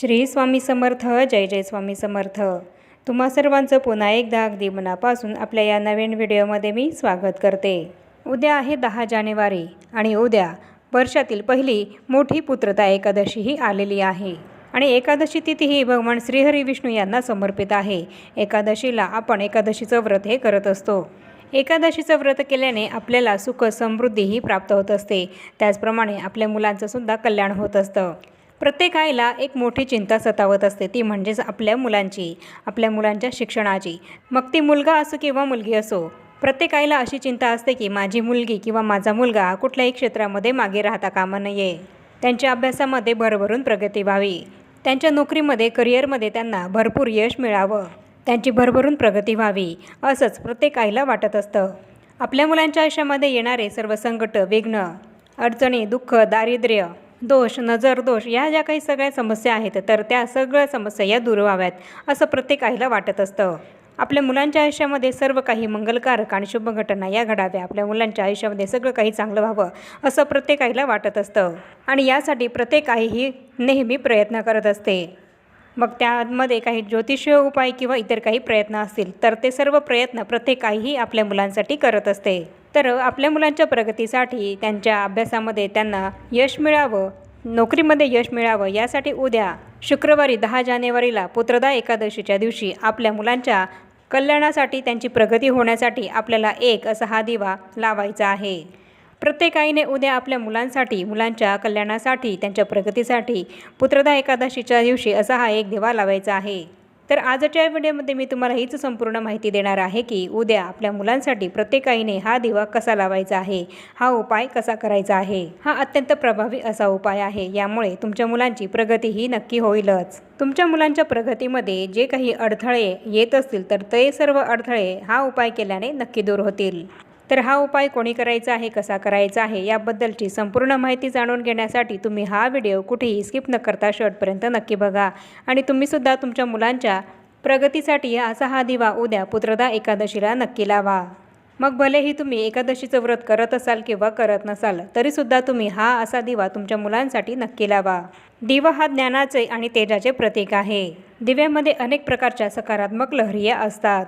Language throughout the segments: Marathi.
श्री स्वामी समर्थ जय जय स्वामी समर्थ. तुम्हा सर्वांचं पुन्हा एकदा अगदी मनापासून आपल्या या नवीन व्हिडिओमध्ये मी स्वागत करते. उद्या आहे दहा जानेवारी आणि उद्या वर्षातील पहिली मोठी पुत्रता एकादशीही आलेली आहे. आणि एकादशी तिथीही भगवान श्रीहरी विष्णू यांना समर्पित आहे. एकादशीला आपण एकादशीचं व्रत हे करत असतो. एकादशीचं व्रत केल्याने आपल्याला सुख समृद्धीही प्राप्त होत असते. त्याचप्रमाणे आपल्या मुलांचं सुद्धा कल्याण होत असतं. प्रत्येक आईला एक मोठी चिंता सतावत असते. ती म्हणजेच आपल्या मुलांची आपल्या मुलांच्या शिक्षणाची. मग ती मुलगा असो किंवा मुलगी असो प्रत्येक आईला अशी चिंता असते की माझी मुलगी किंवा माझा मुलगा कुठल्याही क्षेत्रामध्ये मागे राहता कामा नये. त्यांच्या अभ्यासामध्ये भरभरून प्रगती व्हावी. त्यांच्या नोकरीमध्ये करिअरमध्ये त्यांना भरपूर यश मिळावं. त्यांची भरभरून प्रगती व्हावी असंच प्रत्येक आईला वाटत असतं. आपल्या मुलांच्या आयुष्यामध्ये येणारे सर्व संकट विघ्न अडचणी दुःख दारिद्र्य दोष नजर दोष या ज्या काही सगळ्या समस्या आहेत तर त्या सगळ्या समस्या या दूर व्हाव्यात असं प्रत्येक आईला वाटत असतं. आपल्या मुलांच्या आयुष्यामध्ये सर्व काही मंगलकारक आणि शुभ घटना या घडाव्या. आपल्या मुलांच्या आयुष्यामध्ये सगळं काही चांगलं व्हावं असं प्रत्येक आईला वाटत असतं. आणि यासाठी प्रत्येक आई ही नेहमी प्रयत्न करत असते. मग त्यामध्ये काही ज्योतिषीय उपाय किंवा इतर काही प्रयत्न असतील तर ते सर्व प्रयत्न प्रत्येक आईही आपल्या मुलांसाठी करत असते. तर आपल्या मुलांच्या प्रगतीसाठी त्यांच्या अभ्यासामध्ये त्यांना यश मिळावं नोकरीमध्ये यश मिळावं यासाठी उद्या शुक्रवारी दहा जानेवारीला पुत्रदा एकादशीच्या दिवशी आपल्या मुलांच्या कल्याणासाठी त्यांची प्रगती होण्यासाठी आपल्याला एक असा हा दिवा लावायचा आहे. प्रत्येक आईने उद्या आपल्या मुलांसाठी मुलांच्या कल्याणासाठी त्यांच्या प्रगतीसाठी पुत्रदा एकादशीच्या दिवशी असा हा एक दिवा लावायचा आहे. तर आजच्या व्हिडिओमध्ये मी तुम्हाला हीच संपूर्ण माहिती देणार आहे की उद्या आपल्या मुलांसाठी प्रत्येक आईने हा दिवा कसा लावायचा आहे हा उपाय कसा करायचा आहे हा अत्यंत प्रभावी असा उपाय आहे यामुळे तुमच्या मुलांची प्रगती ही नक्की होईलच. तुमच्या मुलांच्या प्रगतीमध्ये जे काही अडथळे येत असतील तर ते सर्व अडथळे हा उपाय केल्याने नक्की दूर होतील. तर हा उपाय कोणी करायचा आहे कसा करायचा आहे याबद्दलची संपूर्ण माहिती जाणून घेण्यासाठी तुम्ही हा व्हिडिओ कुठेही स्किप न करता शेवटपर्यंत नक्की बघा. आणि तुम्हीसुद्धा तुमच्या मुलांच्या प्रगतीसाठी असा हा दिवा उद्या पुत्रदा एकादशीला नक्की लावा. मग भलेही तुम्ही एकादशीचं व्रत करत असाल किंवा करत नसाल तरीसुद्धा तुम्ही हा असा दिवा तुमच्या मुलांसाठी नक्की लावा. दिवा हा ज्ञानाचे आणि तेजाचे प्रतीक आहे. दिव्यामध्ये अनेक प्रकारच्या सकारात्मक लहरिया असतात.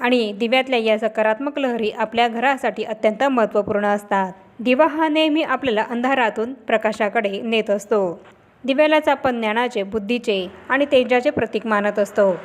आणि दिव्यातल्या या सकारात्मक लहरी आपल्या घरासाठी अत्यंत महत्त्वपूर्ण असतात. दिवा हा नेहमी आपल्याला अंधारातून प्रकाशाकडे नेत असतो. दिव्यालाच आपण ज्ञानाचे बुद्धीचे आणि तेजाचे प्रतीक मानत असतो.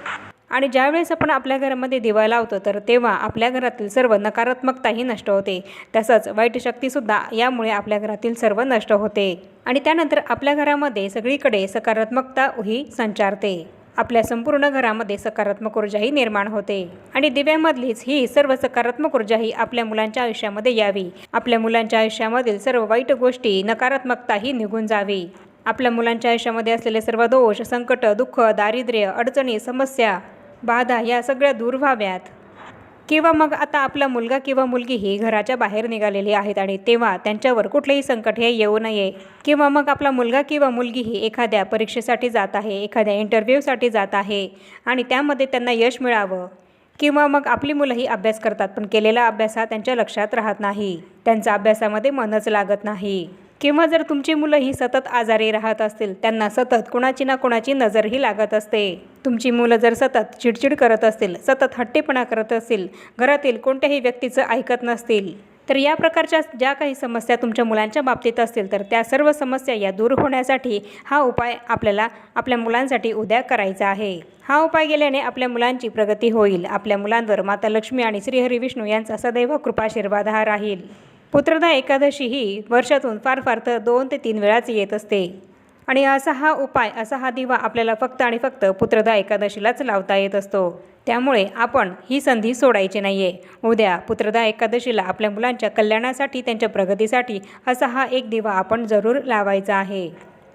आणि ज्यावेळेस आपण आपल्या घरामध्ये दिवा लावतो तर तेव्हा आपल्या घरातील सर्व नकारात्मकताही नष्ट होते. तसंच वाईट शक्तीसुद्धा यामुळे आपल्या घरातील सर्व नष्ट होते. आणि त्यानंतर आपल्या घरामध्ये सगळीकडे सकारात्मकता ही संचारते. आपल्या संपूर्ण घरामध्ये सकारात्मक ऊर्जाही निर्माण होते. आणि दिव्यामधलीच ही सर्व सकारात्मक ऊर्जाही आपल्या मुलांच्या आयुष्यामध्ये यावी. आपल्या मुलांच्या आयुष्यामधील सर्व वाईट गोष्टी नकारात्मकताही निघून जावी. आपल्या मुलांच्या आयुष्यामध्ये असलेले सर्व दोष संकट दुःख दारिद्र्य अडचणी समस्या बाधा या सगळ्या दूर व्हाव्यात. किंवा मग आता आपला मुलगा किंवा मुलगी ही घराच्या बाहेर निघालेली आहेत आणि तेव्हा त्यांच्यावर कुठलेही संकट हे येऊ नये. किंवा मग आपला मुलगा किंवा मुलगी ही एखाद्या परीक्षेसाठी जात आहे एखाद्या इंटरव्ह्यूसाठी जात आहे आणि त्यामध्ये त्यांना यश मिळावं. किंवा मग आपली मुलंही अभ्यास करतात पण केलेला अभ्यास हा त्यांच्या लक्षात राहत नाही. त्यांचा अभ्यासामध्ये मनच लागत नाही. किंवा जर तुमची मुलं ही सतत आजारी राहत असतील त्यांना सतत कुणाची ना कुणाची नजरही लागत असते. तुमची मुलं जर सतत चिडचिड करत असतील सतत हट्टेपणा करत असतील घरातील कोणत्याही व्यक्तीचं ऐकत नसतील तर या प्रकारच्या ज्या काही समस्या तुमच्या मुलांच्या बाबतीत असतील तर त्या सर्व समस्या या दूर होण्यासाठी हा उपाय आपल्याला आपल्या मुलांसाठी उद्या करायचा आहे. हा उपाय केल्याने आपल्या मुलांची प्रगती होईल. आपल्या मुलांवर माता लक्ष्मी आणि श्रीहरी विष्णू यांचा सदैव कृपाशीर्वाद हा राहील. पुत्रदा एकादशी ही वर्षातून फार फार तर दोन ते तीन वेळाच येत असते. आणि असा हा उपाय असा हा दिवा आपल्याला फक्त आणि फक्त पुत्रदा एकादशीलाच लावता येत असतो. त्यामुळे आपण ही संधी सोडायची नाही आहे उद्या पुत्रदा एकादशीला आपल्या मुलांच्या कल्याणासाठी त्यांच्या प्रगतीसाठी असा हा एक दिवा आपण जरूर लावायचा आहे.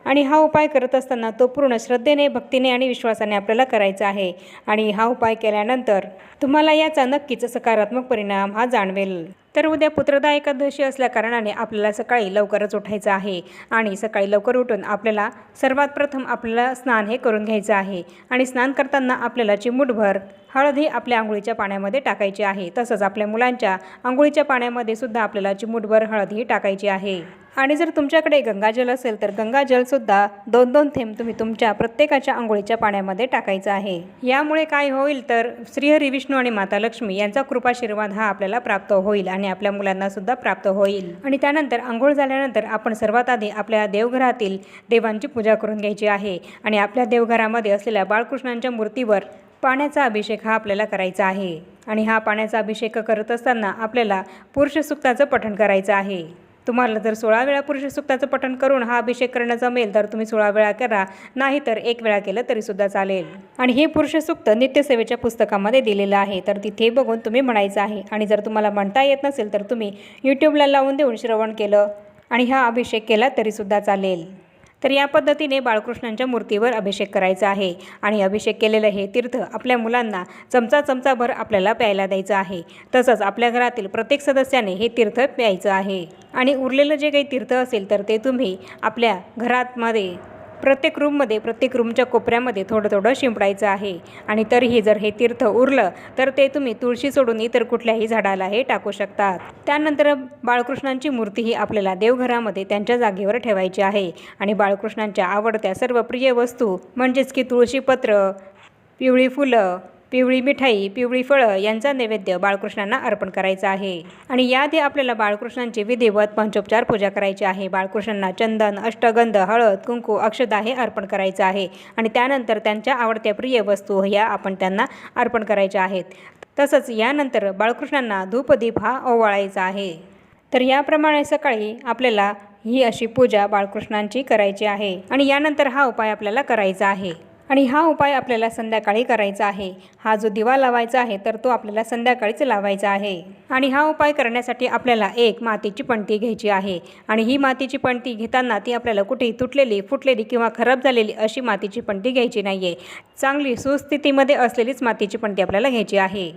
आणि हा उपाय करत असताना तो पूर्ण श्रद्धेने भक्तीने आणि विश्वासाने आपल्याला करायचा आहे. आणि हा उपाय केल्यानंतर तुम्हाला याचा नक्कीच सकारात्मक परिणाम हा जाणवेल. तर उद्या पुत्रदा एकादशी असल्याकारणाने आपल्याला सकाळी लवकरच उठायचं आहे. आणि सकाळी लवकर उठून आपल्याला सर्वात प्रथम आपल्याला स्नान हे करून घ्यायचं आहे. आणि स्नान करताना आपल्याला चिमूटभर हळद ही आपल्या आंघोळीच्या पाण्यामध्ये टाकायची आहे. तसंच आपल्या मुलांच्या आंघोळीच्या पाण्यामध्ये सुद्धा आपल्याला चिमूटभर हळद ही टाकायची आहे. आणि जर तुमच्याकडे गंगाजल असेल तर गंगाजलसुद्धा दोन दोन थेंब तुम्ही तुमच्या प्रत्येकाच्या आंघोळीच्या पाण्यामध्ये टाकायचं आहे. यामुळे काय होईल तर श्रीहरी विष्णू आणि माता लक्ष्मी यांचा कृपाशीर्वाद हा आपल्याला प्राप्त होईल आणि आपल्या मुलांना सुद्धा प्राप्त होईल. आणि त्यानंतर आंघोळ झाल्यानंतर आपण सर्वात आधी आपल्या देवघरातील देवांची पूजा करून घ्यायची आहे आणि आपल्या देवघरामध्ये असलेल्या बाळकृष्णांच्या मूर्तीवर पाण्याचा अभिषेक हा आपल्याला करायचा आहे. आणि हा पाण्याचा अभिषेक करत असताना आपल्याला पुरुष सुक्ताचं पठण करायचं आहे. तुम्हाला जर सोळा वेळा पुरुष सुक्ताचं पठण करून हा अभिषेक करणं जमेल तर तुम्ही सोळा वेळा करा. नाही तर एक वेळा केलं तरीसुद्धा चालेल. आणि हे पुरुष सुक्त नित्यसेवेच्या पुस्तकामध्ये दिलेलं आहे. तर तिथे बघून तुम्ही म्हणायचं आहे. आणि जर तुम्हाला म्हणता येत नसेल तर तुम्ही यूट्यूबला लावून देऊन श्रवण केलं आणि हा अभिषेक केला तरीसुद्धा चालेल. तर या पद्धतीने बाळकृष्णांच्या मूर्तीवर अभिषेक करायचा आहे. आणि अभिषेक केलेलं हे तीर्थ आपल्या मुलांना चमचा चमचाभर आपल्याला प्यायला द्यायचं आहे. तसंच आपल्या घरातील प्रत्येक सदस्याने हे तीर्थ प्यायचं आहे. आणि उरलेलं जे काही तीर्थ असेल तर ते तुम्ही आपल्या घरातमध्ये प्रत्येक रूममध्ये प्रत्येक रूमच्या कोपऱ्यामध्ये थोडं थोडं शिंपडायचं आहे. आणि तरीही जर हे तीर्थ उरलं तर ते तुम्ही तुळशी सोडून इतर कुठल्याही झाडाला हे टाकू शकतात. त्यानंतर बाळकृष्णांची मूर्ती ही आपल्याला देवघरामध्ये त्यांच्या जागेवर ठेवायची आहे. आणि बाळकृष्णांच्या आवडत्या सर्व प्रिय वस्तू म्हणजेच की तुळशीपत्र पिवळी फुलं पिवळी मिठाई पिवळी फळं यांचा नैवेद्य बाळकृष्णांना अर्पण करायचा आहे. आणि याआधी आपल्याला बाळकृष्णांची विधिवत पंचोपचार पूजा करायची आहे. बाळकृष्णांना चंदन अष्टगंध हळद कुंकू अक्षदा हे अर्पण करायचं आहे. आणि त्यानंतर त्यांच्या आवडत्या प्रिय वस्तू या आपण त्यांना अर्पण करायच्या आहेत. तसंच यानंतर बाळकृष्णांना धूपदीप हा ओवाळायचा आहे. तर याप्रमाणे सकाळी आपल्याला ही अशी पूजा बाळकृष्णांची करायची आहे. आणि यानंतर हा उपाय आपल्याला करायचा आहे. आणि हा उपाय आपल्याला संध्याकाळी करायचा आहे. हा जो दिवा लावायचा आहे तर तो आपल्याला संध्याकाळीच लावायचा आहे. आणि हा उपाय करण्यासाठी आपल्याला एक मातीची पणती घ्यायची आहे. आणि ही मातीची पणती घेताना ती आपल्याला कुठेही तुटलेली फुटलेली किंवा खराब झालेली अशी मातीची पणती घ्यायची नाही आहे चांगली सुस्थितीमध्ये असलेलीच मातीची पणती आपल्याला घ्यायची आहे.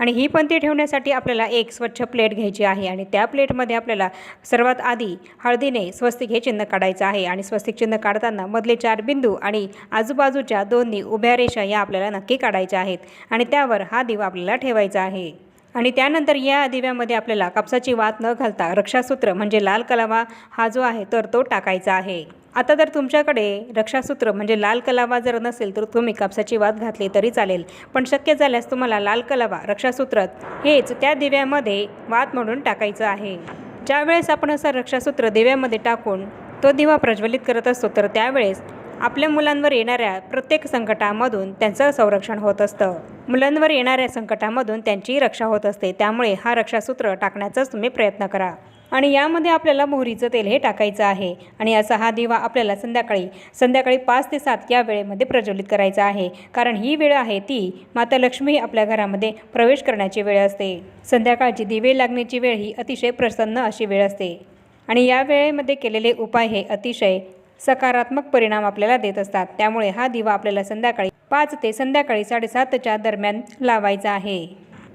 आणि ही पंथी ठेवण्यासाठी आपल्याला एक स्वच्छ प्लेट घ्यायची आहे आणि त्या प्लेटमध्ये आपल्याला सर्वात आधी हळदीने स्वस्तिक हे चिन्ह काढायचं आहे आणि स्वस्तिक चिन्ह काढताना मधले चार बिंदू आणि आजूबाजूच्या दोन्ही उभ्या रेषा या आपल्याला नक्की काढायच्या आहेत आणि त्यावर हा दिवा आपल्याला ठेवायचा आहे. आणि त्यानंतर या दिव्यामध्ये आपल्याला कापसाची वात न घालता रक्षासूत्र म्हणजे लाल कलावा हा जो आहे तर तो टाकायचा आहे. आता जर तुमच्याकडे रक्षासूत्र म्हणजे लाल कलावा जर नसेल तर तुम्ही कापसाची वात घातली तरी चालेल. पण शक्य झाल्यास तुम्हाला लाल कलावा रक्षासूत्र हेच त्या दिव्यामध्ये वात म्हणून टाकायचं आहे. ज्यावेळेस आपण असं रक्षासूत्र दिव्यामध्ये टाकून तो दिवा प्रज्वलित करत असतो तर त्यावेळेस आपल्या मुलांवर येणाऱ्या प्रत्येक संकटामधून त्यांचं संरक्षण होत असतं. मुलांवर येणाऱ्या संकटामधून त्यांची रक्षा होत असते. त्यामुळे हा रक्षासूत्र टाकण्याचाच तुम्ही प्रयत्न करा. आणि यामध्ये आपल्याला मोहरीचं तेल हे टाकायचं आहे. आणि असा हा दिवा आपल्याला संध्याकाळी संध्याकाळी पाच ते सात या वेळेमध्ये प्रज्वलित करायचा आहे. कारण ही वेळ आहे ती माता लक्ष्मी आपल्या घरामध्ये प्रवेश करण्याची वेळ असते. संध्याकाळची दिवे लागण्याची वेळ ही अतिशय प्रसन्न अशी वेळ असते. आणि या वेळेमध्ये केलेले उपाय हे अतिशय सकारात्मक परिणाम आपल्याला देत असतात. त्यामुळे हा दिवा आपल्याला संध्याकाळी पाच ते संध्याकाळी साडेसातच्या दरम्यान लावायचा आहे.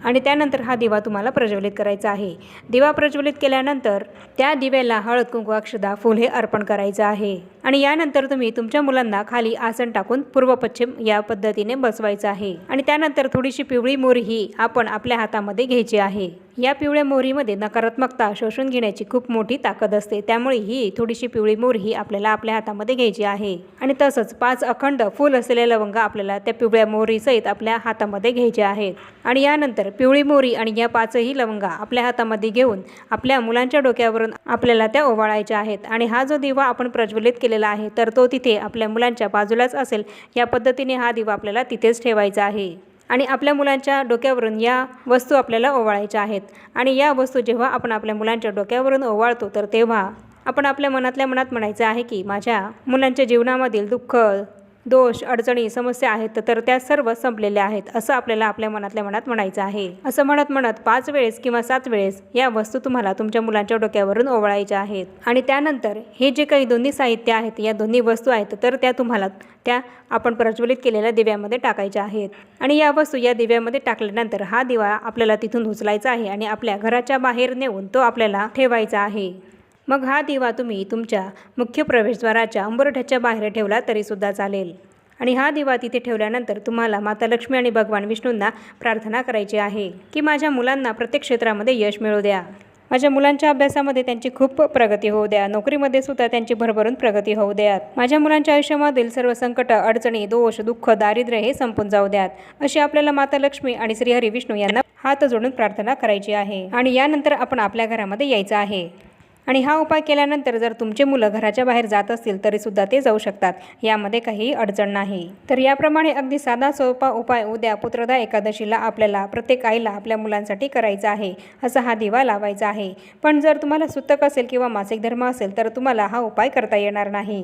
आणि त्यानंतर हा दिवा तुम्हाला प्रज्वलित करायचा आहे. दिवा प्रज्वलित केल्यानंतर त्या दिव्याला हळद कुंकू अक्षदा फुल हे अर्पण करायचं आहे. आणि यानंतर तुम्ही तुमच्या मुलांना खाली आसन टाकून पूर्व पश्चिम या पद्धतीने बसवायचं आहे. आणि त्यानंतर थोडीशी पिवळी मोरी ही आपण आपल्या हातामध्ये घ्यायची आहे. या पिवळ्या मोहरीमध्ये नकारात्मकता शोषून घेण्याची खूप मोठी ताकद असते. त्यामुळे ही थोडीशी पिवळी मोहरी ही आपल्याला आपल्या हातामध्ये घ्यायची आहे. आणि तसंच पाच अखंड फूल असलेले लवंग आपल्याला त्या पिवळ्या मोहरीसहित आपल्या हातामध्ये घ्यायचे आहेत. आणि यानंतर पिवळी मोहरी आणि या पाचही लवंगा आपल्या हातामध्ये घेऊन आपल्या मुलांच्या डोक्यावरून आपल्याला त्या ओवाळायच्या आहेत. आणि हा जो दिवा आपण प्रज्वलित केलेला आहे तर तो तिथे आपल्या मुलांच्या बाजूलाच असेल. या पद्धतीने हा दिवा आपल्याला तिथेच ठेवायचा आहे. आणि आपल्या मुलांच्या डोक्यावरून या वस्तू आपल्याला ओवाळायच्या आहेत. आणि या वस्तू जेव्हा आपण आपल्या मुलांच्या डोक्यावरून ओवाळतो तर तेव्हा आपण आपल्या मनातल्या मनात म्हणायचं आहे की माझ्या मुलांच्या जीवनामधील दुःख दोष अडचणी समस्या आहेत तर त्या सर्व संपलेल्या आहेत असं आपल्याला आपल्या मनातल्या मनात म्हणायचं आहे. असं म्हणत म्हणत पाच वेळेस किंवा सात वेळेस या वस्तू तुम्हाला तुमच्या मुलांच्या डोक्यावरून ओवळायच्या आहेत. आणि त्यानंतर हे जे काही दोन्ही साहित्य आहेत या दोन्ही वस्तू आहेत तर त्या तुम्हाला त्या आपण प्रज्वलित केलेल्या दिव्यामध्ये टाकायच्या आहेत. आणि या वस्तू या दिव्यामध्ये टाकल्यानंतर हा दिवा आपल्याला तिथून उचलायचा आहे आणि आपल्या घराच्या बाहेर नेऊन तो आपल्याला ठेवायचा आहे. मग हा दिवा तुम्ही तुमच्या मुख्य प्रवेशद्वाराच्या अंबरठ्याच्या बाहेर ठेवला तरीसुद्धा चालेल. आणि हा दिवा तिथे ठेवल्यानंतर तुम्हाला माता लक्ष्मी आणि भगवान विष्णूंना प्रार्थना करायची आहे की माझ्या मुलांना प्रत्येक क्षेत्रामध्ये यश मिळू द्या. माझ्या मुलांच्या अभ्यासामध्ये त्यांची खूप प्रगती होऊ द्या. नोकरीमध्ये सुद्धा त्यांची भरभरून प्रगती होऊ द्यात. माझ्या मुलांच्या आयुष्यामधील सर्व संकट अडचणी दोष दुःख दारिद्र्य हे संपून जाऊ द्यात. अशी आपल्याला माता लक्ष्मी आणि श्रीहरी विष्णू यांना हात जोडून प्रार्थना करायची आहे. आणि यानंतर आपण आपल्या घरामध्ये यायचं आहे. आणि हा उपाय केल्यानंतर जर तुमचे मुलं घराच्या बाहेर जात असतील तरीसुद्धा ते जाऊ शकतात. यामध्ये काही अडचण नाही. तर याप्रमाणे अगदी साधा सोपा उपाय उद्या पुत्रदा एकादशीला आपल्याला प्रत्येक आईला आपल्या मुलांसाठी करायचा आहे असा हा दिवा लावायचा आहे. पण जर तुम्हाला सुतक असेल किंवा मासिक धर्म असेल तर तुम्हाला हा उपाय करता येणार नाही.